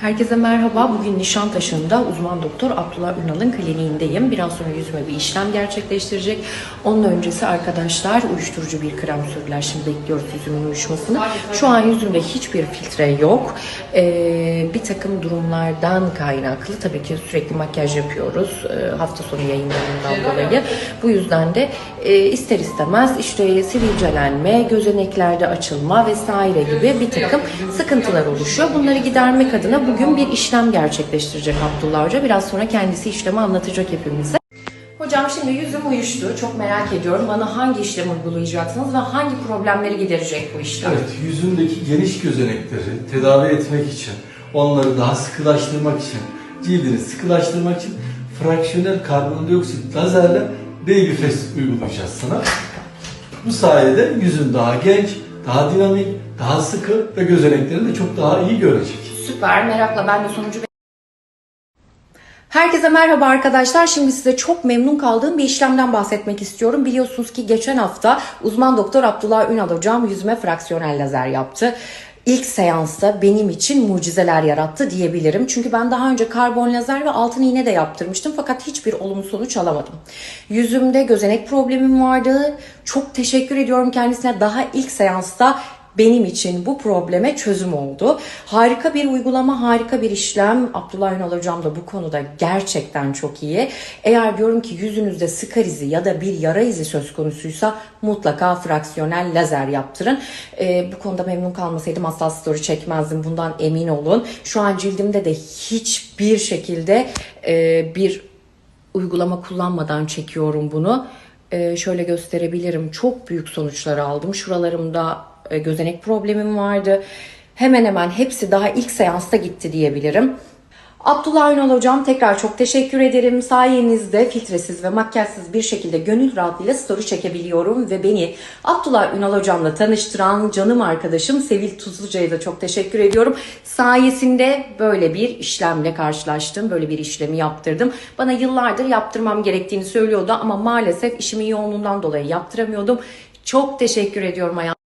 Herkese merhaba. Bugün Nişantaşı'nda uzman doktor Abdullah Ünal'ın kliniğindeyim. Biraz sonra yüzüme bir işlem gerçekleştirecek. Onun öncesi arkadaşlar uyuşturucu bir krem sürdüler. Şimdi bekliyoruz yüzümün uyuşmasını. Şu an yüzümde hiçbir filtre yok. Ee, bir takım durumlardan kaynaklı tabii ki sürekli makyaj yapıyoruz. Ee, hafta sonu yayınlarından dolayı. Bu yüzden de e, ister istemez işte sivilcelenme, gözeneklerde açılma vesaire gibi bir takım sıkıntılar oluşuyor. Bunları gidermek adına bugün bir işlem gerçekleştirecek Abdullah Hoca. Biraz sonra kendisi işlemi anlatacak hepimize. Hocam şimdi yüzüm uyuştu. Çok merak ediyorum. Bana hangi işlem uygulayacaksınız ve hangi problemleri giderecek bu işlem? Evet, yüzündeki geniş gözenekleri tedavi etmek için, onları daha sıkılaştırmak için, cildini sıkılaştırmak için fraksiyonel karbondioksit lazerle Babyface uygulayacağız sana. Bu sayede yüzün daha genç, daha dinamik, daha sıkı ve gözeneklerini de çok daha iyi görecek. Süper. Merakla ben de sonucu Herkese merhaba arkadaşlar. Şimdi size çok memnun kaldığım bir işlemden bahsetmek istiyorum. Biliyorsunuz ki geçen hafta uzman doktor Abdullah Ünal hocam yüzüme fraksiyonel lazer yaptı. İlk seansta benim için mucizeler yarattı diyebilirim. Çünkü ben daha önce karbon lazer ve altın iğne de yaptırmıştım fakat hiçbir olumlu sonuç alamadım. Yüzümde gözenek problemim vardı. Çok teşekkür ediyorum kendisine. Daha ilk seansta benim için bu probleme çözüm oldu. Harika bir uygulama, harika bir işlem. Abdullah Ünal hocam da bu konuda gerçekten çok iyi. Eğer diyorum ki yüzünüzde sıkar izi ya da bir yara izi söz konusuysa mutlaka fraksiyonel lazer yaptırın. Ee, bu konuda memnun kalmasaydım asla story çekmezdim. Bundan emin olun. Şu an cildimde de hiçbir şekilde e, bir uygulama kullanmadan çekiyorum bunu. Ee, şöyle gösterebilirim. Çok büyük sonuçlar aldım. Şuralarımda e, gözenek problemim vardı. Hemen hemen hepsi daha ilk seansta gitti diyebilirim. Abdullah Ünal hocam tekrar çok teşekkür ederim. Sayenizde filtresiz ve makyajsız bir şekilde gönül rahatlığıyla story çekebiliyorum ve beni Abdullah Ünal hocamla tanıştıran canım arkadaşım Sevil Tuzluca'ya da çok teşekkür ediyorum. Sayesinde böyle bir işlemle karşılaştım. Böyle bir işlemi yaptırdım. Bana yıllardır yaptırmam gerektiğini söylüyordu ama maalesef işimin yoğunluğundan dolayı yaptıramıyordum. Çok teşekkür ediyorum hayatım.